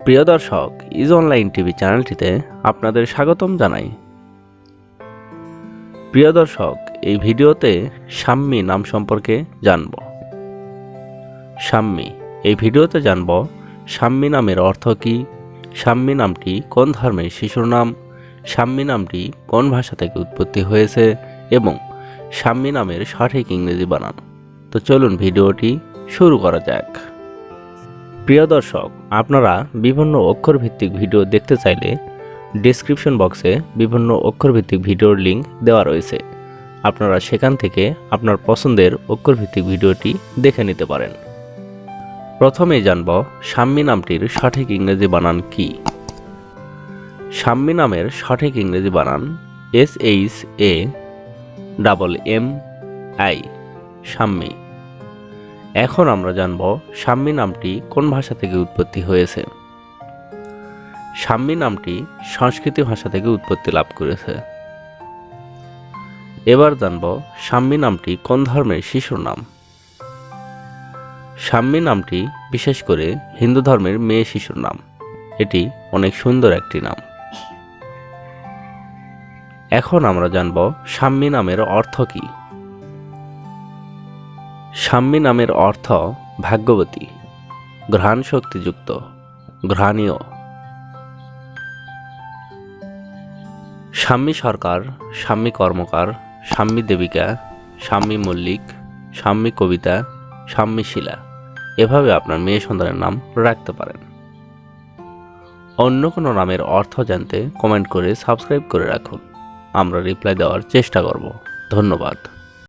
প্রিয় দর্শক, is online TV চ্যানেলটিতে আপনাদের স্বাগতম জানাই। প্রিয় দর্শক, এই ভিডিওতে সাম্মি নাম সম্পর্কে জানব। সাম্মি এই ভিডিওতে জানব সাম্মি নামের অর্থ কী সাম্মি নামটি কোন ধর্মের শিশুর নাম সাম্মি নামটি কোন ভাষা থেকে উৎপত্তি হয়েছে এবং সাম্মি নামের সঠিক ইংরেজি বানান। তো চলুন ভিডিওটি শুরু করা যাক। প্রিয় দর্শক, আপনারা বিভিন্ন অক্ষরভিত্তিক ভিডিও দেখতে চাইলে ডেসক্রিপশন বক্সে বিভিন্ন অক্ষরভিত্তিক ভিডিওর লিঙ্ক দেওয়া রয়েছে। আপনারা সেখান থেকে আপনার পছন্দের অক্ষরভিত্তিক ভিডিওটি দেখে নিতে পারেন। প্রথমে জানব সাম্মি নামটির সঠিক ইংরেজি বানান কি। সাম্মি নামের সঠিক ইংরেজি বানান S H A double M I Sammi. এখন আমরা জানব সাম্মি নামটি কোন ভাষা থেকে উৎপত্তি হয়েছে। সাম্মি নামটি সংস্কৃত ভাষা থেকে উৎপত্তি লাভ করেছে। এবার জানব সাম্মি নামটি কোন ধর্মের শিশুর নাম। সাম্মি নামটি বিশেষ করে হিন্দু ধর্মের মেয়ে শিশুর নাম। এটি অনেক সুন্দর একটি নাম। এখন আমরা জানব সাম্মি নামের অর্থ কী। সাম্মি নামের অর্থ ভাগ্যবতী ঘ্রাণ শক্তিযুক্ত ঘ্রাণীয় সাম্মি সরকার, সাম্মি কর্মকার, সাম্মি দেবিকা, সাম্মি মল্লিক, সাম্মি কবিতা, সাম্মি শিলা। এভাবে আপনার মেয়ে সন্তানের নাম রাখতে পারেন। অন্য কোনো নামের অর্থ জানতে কমেন্ট করে সাবস্ক্রাইব করে রাখুন। আমরা রিপ্লাই দেওয়ার চেষ্টা করব। ধন্যবাদ।